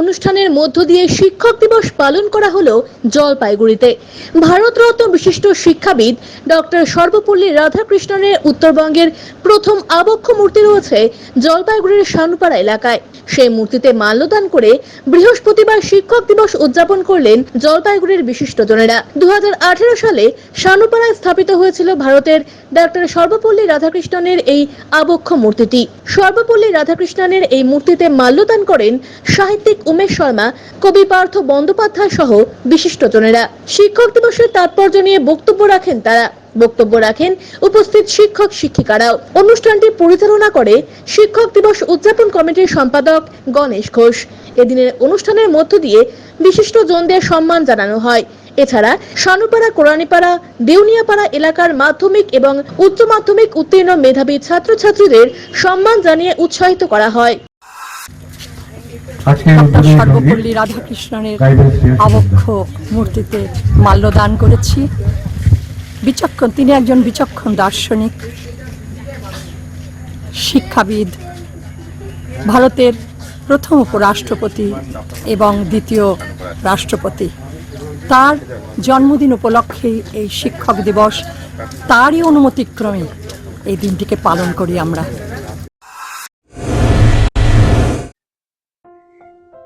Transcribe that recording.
অনুষ্ঠানের মধ্য দিয়ে শিক্ষক দিবস পালন করা হলো জলপাইগুড়িতে। ভারতরত্ন বিশিষ্ট শিক্ষাবিদ ডক্টর সর্বপল্লী রাধাকৃষ্ণনের উত্তরবঙ্গের প্রথম আবক্ষ মূর্তি রয়েছে জলপাইগুড়ির শানুপাড়া এলাকায়। সেই মূর্তিতে মাল্যদান করে বৃহস্পতিবার শিক্ষক দিবস উদযাপন করলেন জলপাইগুড়ির বিশিষ্টজনেরা দু হাজার আঠেরো সালে শানুপাড়ায় স্থাপিত হয়েছিল ভারতের ডক্টর সর্বপল্লী রাধাকৃষ্ণনের এই আবক্ষ মূর্তিটি। সর্বপল্লী রাধাকৃষ্ণনের এই মূর্তিতে মাল্যদান করেন সাহিত্যিক উমেশ শর্মা, কবি পার্থ বন্দ্যোপাধ্যায় সহ বিশিষ্ট বিশিষ্টজনেরা। শিক্ষক দিবসের তাৎপর্য নিয়ে বক্তব্য রাখেন তারা। বক্তব্য রাখেন উপস্থিত শিক্ষক শিক্ষিকারাও। অনুষ্ঠানটি পরিচালনা করে শিক্ষক দিবস উদযাপন কমিটির সম্পাদক গণেশ ঘোষ। এদিনের অনুষ্ঠানের মধ্য দিয়ে বিশিষ্ট জনদের সম্মান জানানো হয়। এছাড়া সানুপাড়া কোরআনীপাড়া দেউনিয়াপাড়া এলাকার মাধ্যমিক এবং উচ্চ মাধ্যমিক উত্তীর্ণ মেধাবী ছাত্রছাত্রীদের সম্মান জানিয়ে উৎসাহিত করা হয়। সর্বপল্লী সঙ্গে রাধাকৃষ্ণনের আবক্ষ মূর্তিতে মাল্যদান করেছি। বিচক্ষণ তিনি একজন বিচক্ষণ দার্শনিক শিক্ষাবিদ ভারতের প্রথম উপরাষ্ট্রপতি এবং দ্বিতীয় রাষ্ট্রপতি। তার জন্মদিন উপলক্ষেই এই শিক্ষক দিবস তারই অনুমতিক্রমে এই দিনটিকে পালন করি আমরা।